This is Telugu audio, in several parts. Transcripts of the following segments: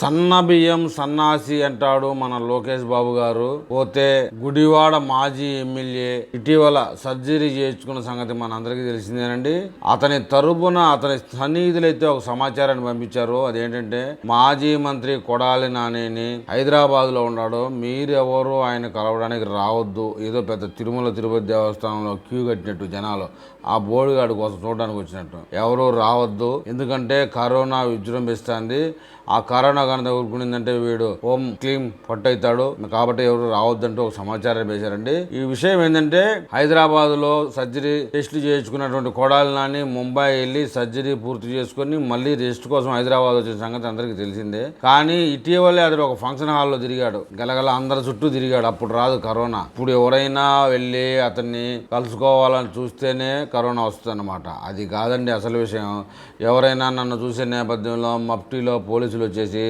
సన్న బియ్యం సన్నాసి అంటాడు మన లోకేష్ బాబు గారు. పోతే గుడివాడ మాజీ ఎమ్మెల్యే ఇటీవల సర్జరీ చేయించుకున్న సంగతి మనందరికీ తెలిసిందేనండి. అతని తరపున అతని సన్నిహితులైతే ఒక సమాచారాన్ని పంపించారు. అదేంటంటే మాజీ మంత్రి కొడాలి నానేని హైదరాబాద్లో ఉన్నాడు. మీరెవరు ఆయన కలవడానికి రావద్దు. ఏదో పెద్ద తిరుమల తిరుపతి దేవస్థానంలో క్యూ కట్టినట్టు జనాలు. ఆ బోడిగాడు కోసం చూడడానికి వచ్చినట్టు. ఎవరు రావద్దు. ఎందుకంటే కరోనా విజృంభిస్తుంది. ఆ కరోనా కనుక ఊరుకునిందంటే వీడు హోమ్ క్లీన్ పట్టవుతాడు కాబట్టి ఎవరు రావద్దంటూ ఒక సమాచారం వేశారండి ఈ విషయం ఏంటంటే హైదరాబాద్లో సర్జరీ టెస్టులు చేయించుకున్నటువంటి కొడాలి నాని ముంబై వెళ్ళి సర్జరీ పూర్తి చేసుకుని మళ్ళీ రెస్ట్ కోసం హైదరాబాద్ వచ్చిన సంగతి అందరికీ తెలిసిందే. కానీ ఇటీవలే అతడు ఒక ఫంక్షన్ హాల్లో తిరిగాడు. గలగల అందరి చుట్టూ తిరిగాడు. అప్పుడు రాదు కరోనా. ఇప్పుడు ఎవరైనా వెళ్ళి అతన్ని కలుసుకోవాలని చూస్తేనే కరోనా వస్తుందన్నమాట. అది కాదండి అసలు విషయం. ఎవరైనా నన్ను చూసే నేపథ్యంలో మఫ్టీలో పోలీసులు వచ్చేసి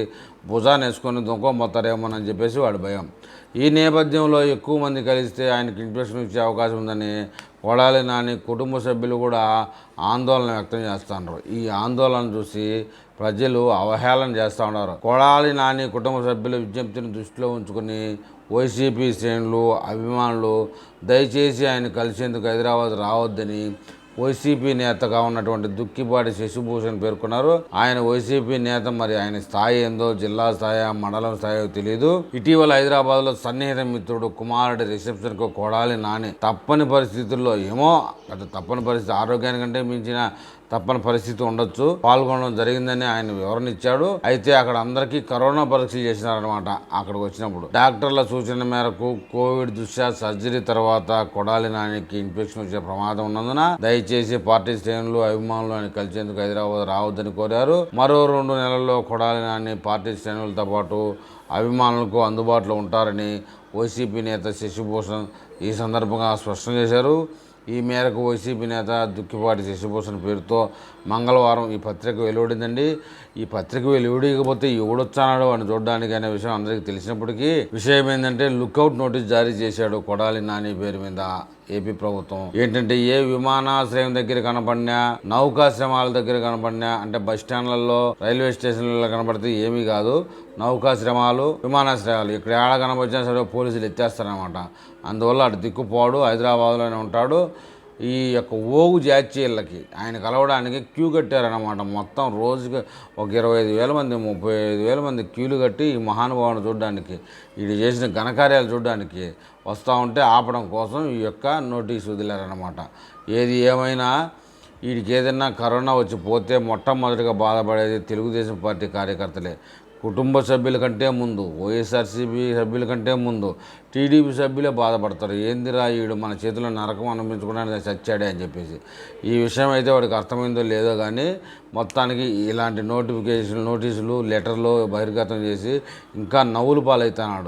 భుజాన్ని వేసుకొని దుంకోమోతారేమోనని చెప్పేసి వాడి భయం. ఈ నేపథ్యంలో ఎక్కువ మంది కలిస్తే ఆయనకి ఇన్ఫెక్షన్ ఇచ్చే అవకాశం ఉందని కొడాలి నాని కుటుంబ సభ్యులు కూడా ఆందోళన వ్యక్తం చేస్తున్నారు. ఈ ఆందోళన చూసి ప్రజలు అవహేళన చేస్తూ ఉన్నారు. కొడాలి నాని కుటుంబ సభ్యుల విజ్ఞప్తిని దృష్టిలో ఉంచుకుని వైసీపీ శ్రేణులు అభిమానులు దయచేసి ఆయన కలిసేందుకు హైదరాబాద్ రావద్దని వైసీపీ నేతగా ఉన్నటువంటి దుక్కిపాటి శశిభూషణ్ పేర్కొన్నారు. ఆయన వైసీపీ నేత మరి ఆయన స్థాయి ఏందో జిల్లా స్థాయి మండలం స్థాయో తెలియదు ఇటీవల హైదరాబాద్లో సన్నిహిత మిత్రుడు కుమారుడి రిసెప్షన్కు కొడాలి నాని తప్పని పరిస్థితుల్లో ఏమో అది తప్పని పరిస్థితి ఆరోగ్యానికంటే మించిన తప్పని పరిస్థితి ఉండొచ్చు. పాల్గొనడం జరిగిందని ఆయన వివరణ ఇచ్చాడు. అయితే అక్కడ అందరికీ కరోనా పరీక్షలు చేసినారనమాట అక్కడికి వచ్చినప్పుడు. డాక్టర్ల సూచన మేరకు కోవిడ్ దృష్ట్యా సర్జరీ తర్వాత కొడాలి నానికి ఇన్ఫెక్షన్ వచ్చే ప్రమాదం ఉన్నందున దయచేసి పార్టీ శ్రేణులు అభిమానులు ఆయన కలిసేందుకు హైదరాబాద్ రావద్దని కోరారు. మరో రెండు నెలల్లో కొడాలి నాని పార్టీ శ్రేణులతో పాటు అభిమానులకు అందుబాటులో ఉంటారని వైసీపీ నేత శశిభూషణ్ ఈ సందర్భంగా స్పష్టం చేశారు. ఈ మేరకు వైసీపీ నేత దుక్కిపాటి శశిభూషణ్ పేరుతో మంగళవారం ఈ పత్రిక వెలువడిందండి. ఈ పత్రిక వెలువడికపోతే ఎవడొచ్చానాడు అని చూడడానికి అనే విషయం అందరికీ తెలిసినప్పటికీ విషయం ఏంటంటే లుక్అవుట్ నోటీస్ జారీ చేశాడు కొడాలి నాని పేరు మీద. ఏపీ ప్రభుత్వం. ఏంటంటే ఏ విమానాశ్రయం దగ్గర కనపడినా నౌకాశ్రమాల దగ్గర కనపడినా అంటే బస్ స్టాండ్లలో రైల్వే స్టేషన్లలో కనపడితే ఏమీ కాదు. నౌకాశ్రమాలు విమానాశ్రయాలు. ఇక్కడ ఏడ కనపడినా సరే పోలీసులు ఎత్తేస్తారనమాట అందువల్ల అటు దిక్కుపోడు హైదరాబాద్లోనే ఉంటాడు. ఈ యొక్క ఓగు జాతీయులకి ఆయన కలవడానికి క్యూ కట్టారనమాట మొత్తం రోజుకి ఒక ఇరవై ఐదు వేల మంది ముప్పై ఐదు వేల మంది క్యూలు కట్టి ఈ మహానుభావుని చూడడానికి వీడు చేసిన ఘనకార్యాలు చూడడానికి వస్తూ ఉంటే ఆపడం కోసం ఈ యొక్క నోటీస్ వదిలారనమాట ఏది ఏమైనా వీడికి ఏదైనా కరోనా వచ్చి పోతే మొట్టమొదటిగా బాధపడేది తెలుగుదేశం పార్టీ కార్యకర్తలే. కుటుంబ సభ్యుల కంటే ముందు వైఎస్ఆర్సీపీ సభ్యుల కంటే ముందు టీడీపీ సభ్యులే బాధపడతారు. ఏందిరా వీడు మన చేతిలో నరకం అనిపించుకోవడానికి చచ్చాడే అని చెప్పేసి. ఈ విషయం అయితే వాడికి అర్థమైందో లేదో కానీ మొత్తానికి ఇలాంటి నోటిఫికేషన్ నోటీసులు లెటర్లు బహిర్గతం చేసి ఇంకా నవ్వులు పాలవుతున్నాడు.